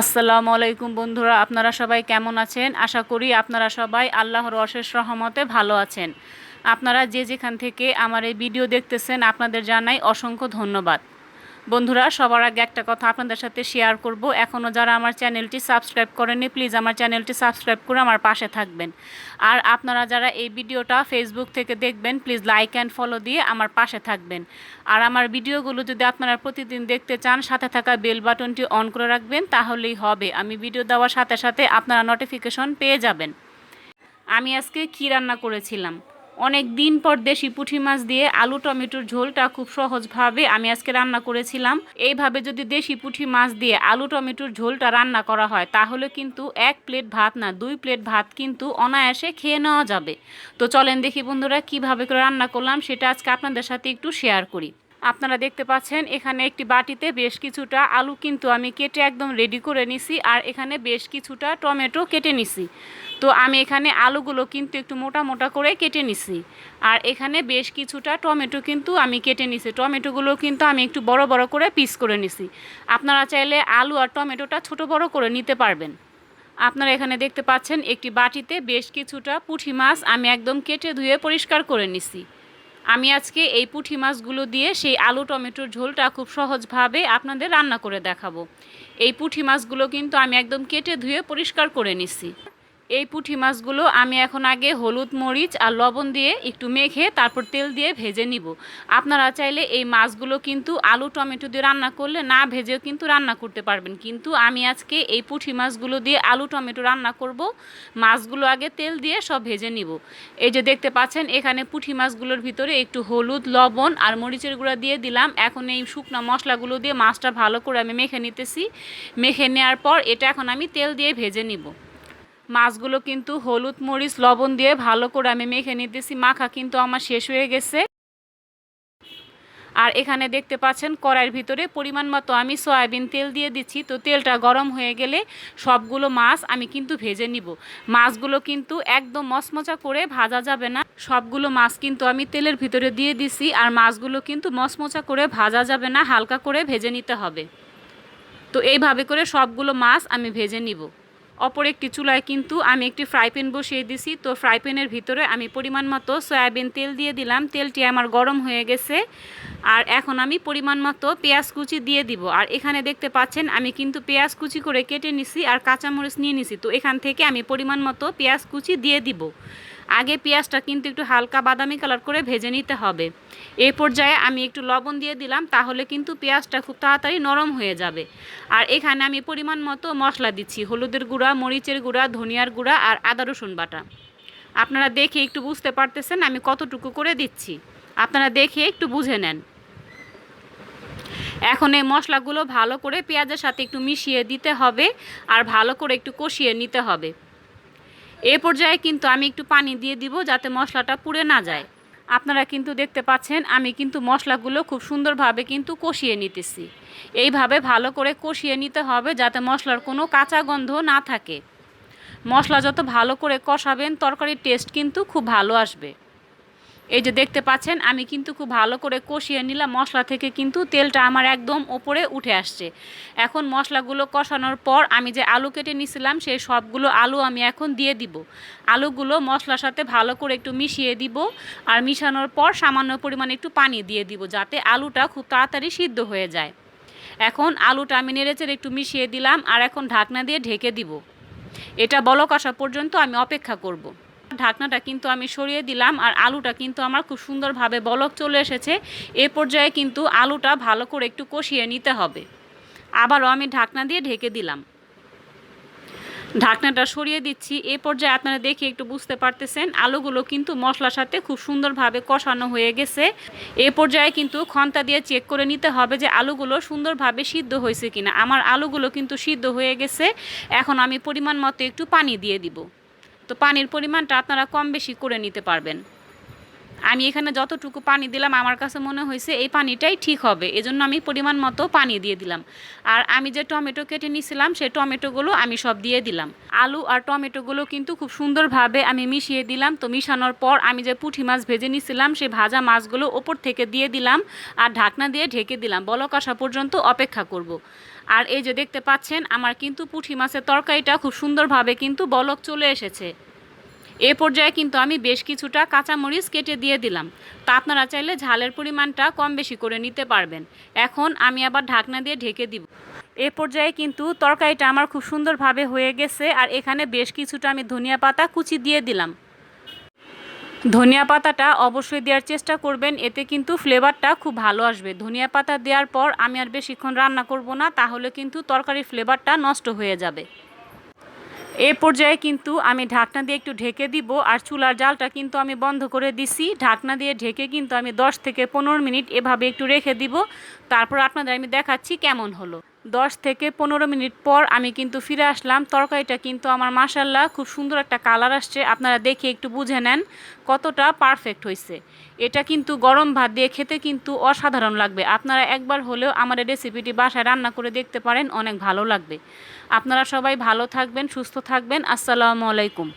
আসসালামু আলাইকুম বন্ধুরা, আপনারা সবাই কেমন আছেন? আশা করি আপনারা সবাই আল্লাহর অশেষ রহমতে ভালো আছেন। আপনারা যে যেখান থেকে আমার এই ভিডিও দেখতেছেন, আপনাদের জানাই অসংখ্য ধন্যবাদ। বন্ধুরা, সবার আগে একটা কথা আপনাদের সাথে শেয়ার করব। এখনও যারা আমার চ্যানেলটি সাবস্ক্রাইব করেনি প্লিজ আমার চ্যানেলটি সাবস্ক্রাইব করে আমার পাশে থাকবেন। আর আপনারা যারা এই ভিডিওটা ফেসবুক থেকে দেখবেন প্লিজ লাইক অ্যান্ড ফলো দিয়ে আমার পাশে থাকবেন। আর আমার ভিডিওগুলো যদি আপনারা প্রতিদিন দেখতে চান, সাথে থাকা বেল বাটনটি অন করে রাখবেন, তাহলেই হবে। আমি ভিডিও দেওয়ার সাথে সাথে আপনারা নোটিফিকেশন পেয়ে যাবেন। আমি আজকে কী রান্না করেছিলাম? অনেক দিন পর দেশি পুঁটি মাছ দিয়ে আলু টমেটোর ঝোলটা খুব সহজভাবে আমি আজকে রান্না করেছিলাম। এইভাবে যদি দেশি পুঁটি মাছ দিয়ে আলু টমেটোর ঝোলটা রান্না করা হয়, তাহলে কিন্তু এক প্লেট ভাত না, দুই প্লেট ভাত কিন্তু অনায়াসে খেয়ে নেওয়া যাবে। তো চলেন দেখি বন্ধুরা কীভাবে করে রান্না করলাম, সেটা আজকে আপনাদের সাথে একটু শেয়ার করি। আপনারা দেখতে পাচ্ছেন, এখানে একটি বাটিতে বেশ কিছুটা আলু কিন্তু আমি কেটে একদম রেডি করে নিছি আর এখানে বেশ কিছুটা টমেটো কেটে নিছি। তো আমি এখানে আলুগুলো কিন্তু একটু মোটা মোটা করে কেটে নিছি আর এখানে বেশ কিছুটা টমেটো কিন্তু আমি কেটে নিছি। টমেটোগুলো কিন্তু আমি একটু বড় বড় করে পিস করে নিছি। আপনারা চাইলে আলু আর টমেটোটা ছোট বড় করে নিতে পারবেন। আপনারা এখানে দেখতে পাচ্ছেন, একটি বাটিতে বেশ কিছুটা পুঁটি মাছ আমি একদম কেটে ধুয়ে পরিষ্কার করে নিছি। আমি আজকে এই পুঁটি মাছগুলো দিয়ে সেই আলু টমেটোর ঝোলটা খুব সহজভাবে আপনাদের রান্না করে দেখাবো। এই পুঁটি মাছগুলো কিন্তু আমি একদম কেটে ধুয়ে পরিষ্কার করে নিছি। এই পুঁটি মাছগুলো আমি এখন আগে হলুদ মরিচ আর লবণ দিয়ে একটু মেখে তারপর তেল দিয়ে ভেজে নিব। আপনারা চাইলে এই মাছগুলো কিন্তু আলু, টমেটো দিয়ে রান্না করলে না ভেজেও কিন্তু রান্না করতে পারবেন। কিন্তু আমি আজকে এই পুঁটি মাছগুলো দিয়ে আলু, টমেটো রান্না করব। মাছগুলো আগে তেল দিয়ে সব ভেজে নিব। এই যে দেখতে পাচ্ছেন, এখানে পুঁটি মাছগুলোর ভিতরে একটু হলুদ, লবণ আর মরিচের গুঁড়া দিয়ে দিলাম। এখন এই শুকনো মশলাগুলো দিয়ে মাছটা ভালো করে আমি মেখে নিতেছি। মেখে নেওয়ার পর এটা এখন আমি তেল দিয়ে ভেজে নিব। মাছগুলো কিন্তু হলুদ, মরিচ, লবণ দিয়ে ভালো করে আমি মেখে নিতেছি। মাখা কিন্তু আমার শেষ হয়ে গেছে। আর এখানে দেখতে পাচ্ছেন কড়াইয়ের ভিতরে পরিমাণ মতো আমি সয়াবিন তেল দিয়ে দিচ্ছি। তো তেলটা গরম হয়ে গেলে সবগুলো মাছ আমি কিন্তু ভেজে নিব। মাছগুলো কিন্তু একদম মচমচা করে ভাজা যাবে না। সবগুলো মাছ কিন্তু আমি তেলের ভিতরে দিয়ে দিছি আর মাছগুলো কিন্তু মচমচা করে ভাজা যাবে না, হালকা করে ভেজে নিতে হবে। তো এইভাবে করে সবগুলো মাছ আমি ভেজে নিব। অপর একটি চুলায় কিন্তু আমি একটি ফ্রাই প্যান বসিয়ে দিছি। তো ফ্রাই প্যানের ভিতরে আমি পরিমাণ মতো সয়াবিন তেল দিয়ে দিলাম। তেলটি আমার গরম হয়ে গেছে। আর এখন আমি পরিমাণ মতো পেঁয়াজ কুচি দিয়ে দিব। আর এখানে দেখতে পাচ্ছেন, আমি কিন্তু পেঁয়াজ কুচি করে কেটে নিছি আর কাঁচামরিচ নিয়ে নিছি। তো এখান থেকে আমি পরিমাণ মতো পেঁয়াজ কুচি দিয়ে দিব। আগে পেঁয়াজটা কিন্তু একটু হালকা বাদামি কালার করে ভেজে নিতে হবে। এই পর্যায়ে আমি একটু লবণ দিয়ে দিলাম, তাহলে কিন্তু পেঁয়াজটা খুব তাড়াতাড়ি নরম হয়ে যাবে। আর এখানে আমি পরিমাণ মতো মশলা দিচ্ছি, হলুদের গুঁড়া, মরিচের গুঁড়া, ধনিয়ার গুঁড়া আর আদা রসুন বাটা। আপনারা দেখে একটু বুঝতে পারতেছেন আমি কতটুকু করে দিচ্ছি। আপনারা দেখে একটু বুঝে নেন। এখন এই মশলাগুলো ভালো করে পেঁয়াজের সাথে একটু মিশিয়ে দিতে হবে আর ভালো করে একটু কষিয়ে নিতে হবে। এ পর্যায়ে কিন্তু আমি একটু পানি দিয়ে দিব যাতে মশলাটা পুড়ে না যায়। আপনারা কিন্তু দেখতে পাচ্ছেন, আমি কিন্তু মশলাগুলো খুব সুন্দরভাবে কিন্তু কষিয়ে নিতেছি। এইভাবে ভালো করে কষিয়ে নিতে হবে যাতে মশলার কোনো কাঁচা গন্ধ না থাকে। মশলা যত ভালো করে কষাবেন, তরকারির টেস্ট কিন্তু খুব ভালো আসবে। এই যে দেখতে পাচ্ছেন, আমি কিন্তু খুব ভালো করে কষিয়ে নিলাম। মশলা থেকে কিন্তু তেলটা আমার একদম ওপরে উঠে আসছে। এখন মশলাগুলো কষানোর পর আমি যে আলু কেটে নিয়েছিলাম সেই সবগুলো আলু আমি এখন দিয়ে দিব। আলুগুলো মশলার সাথে ভালো করে একটু মিশিয়ে দিব আর মিশানোর পর সামান্য পরিমাণে একটু পানি দিয়ে দিব যাতে আলুটা খুব তাড়াতাড়ি সিদ্ধ হয়ে যায়। এখন আলুটা আমি নেড়েচেড়ে একটু মিশিয়ে দিলাম আর এখন ঢাকনা দিয়ে ঢেকে দিব। এটা বলক আসা পর্যন্ত আমি অপেক্ষা করব। ঢাকনাটা কিন্তু আমি সরিয়ে দিলাম আর আলুটা কিন্তু আমার খুব সুন্দরভাবে বলক চলে এসেছে। এ পর্যায়ে কিন্তু আলুটা ভালো করে একটু কষিয়ে নিতে হবে। আবারও আমি ঢাকনা দিয়ে ঢেকে দিলাম। ঢাকনাটা সরিয়ে দিচ্ছি। এ পর্যায়ে আপনারা দেখে একটু বুঝতে পারতেছেন, আলুগুলো কিন্তু মশলার সাথে খুব সুন্দরভাবে কষানো হয়ে গেছে। এ পর্যায়ে কিন্তু খন্তা দিয়ে চেক করে নিতে হবে যে আলুগুলো সুন্দরভাবে সিদ্ধ হয়েছে কিনা। আমার আলুগুলো কিন্তু সিদ্ধ হয়ে গেছে। এখন আমি পরিমাণ মতো একটু পানি দিয়ে দিব। তো পানির পরিমাণটা আপনারা কম বেশি করে নিতে পারবেন। আমি এখানে যতটুকু পানি দিলাম, আমার কাছে মনে হয়েছে এই পানিটাই ঠিক হবে। এজন্য আমি পরিমাণ মতো পানি দিয়ে দিলাম। আর আমি যে টমেটো কেটে নিয়েছিলাম সেই টমেটোগুলো আমি সব দিয়ে দিলাম। আলু আর টমেটোগুলো কিন্তু খুব সুন্দরভাবে আমি মিশিয়ে দিলাম। তো মিশানোর পর আমি যে পুঁটি মাছ ভেজে নিয়েছিলাম সেই ভাজা মাছগুলো ওপর থেকে দিয়ে দিলাম আর ঢাকনা দিয়ে ঢেকে দিলাম। বলক আসা পর্যন্ত অপেক্ষা করব। আর এই যে দেখতে পাচ্ছেন, আমার কিন্তু পুঁটি মাছের তরকারিটা খুব সুন্দরভাবে কিন্তু বলক চলে এসেছে। এ পর্যায়ে কিন্তু আমি বেশ কিছুটা কাঁচামরিচ কেটে দিয়ে দিলাম। তা আপনারা চাইলে ঝালের পরিমাণটা কম বেশি করে নিতে পারবেন। এখন আমি আবার ঢাকনা দিয়ে ঢেকে দিব। এ পর্যায়ে কিন্তু তরকারিটা আমার খুব সুন্দরভাবে হয়ে গেছে আর এখানে বেশ কিছুটা আমি ধনিয়া পাতা কুচি দিয়ে দিলাম। ধনিয়া পাতাটা অবশ্যই দেওয়ার চেষ্টা করবেন, এতে কিন্তু ফ্লেভারটা খুব ভালো আসবে। ধনিয়া পাতা দেওয়ার পর আমি আর বেশিক্ষণ রান্না করব না, তাহলে কিন্তু তরকারির ফ্লেভারটা নষ্ট হয়ে যাবে। এ পর্যায়ে কিন্তু আমি ঢাকনা দিয়ে একটু ঢেকে দিব আর চুলার জালটা কিন্তু আমি বন্ধ করে দিছি। ঢাকনা দিয়ে ঢেকে কিন্তু আমি 10 থেকে পনেরো মিনিট এভাবে একটু রেখে দিব। তারপর আপনাদের আমি দেখাচ্ছি কেমন হলো। 10 থেকে পনেরো মিনিট পর আমি কিন্তু ফিরে আসলাম। তরকারিটা কিন্তু আমার মাসাল্লাহ খুব সুন্দর একটা কালার আসছে। আপনারা দেখে একটু বুঝে নেন কতটা পারফেক্ট হয়েছে। এটা কিন্তু গরম ভাত দিয়ে খেতে কিন্তু অসাধারণ লাগবে। আপনারা একবার হলেও আমার এই রেসিপিটি বাসায় রান্না করে দেখতে পারেন, অনেক ভালো লাগবে। আপনারা সবাই ভালো থাকবেন, সুস্থ থাকবেন। আসসালামু আলাইকুম।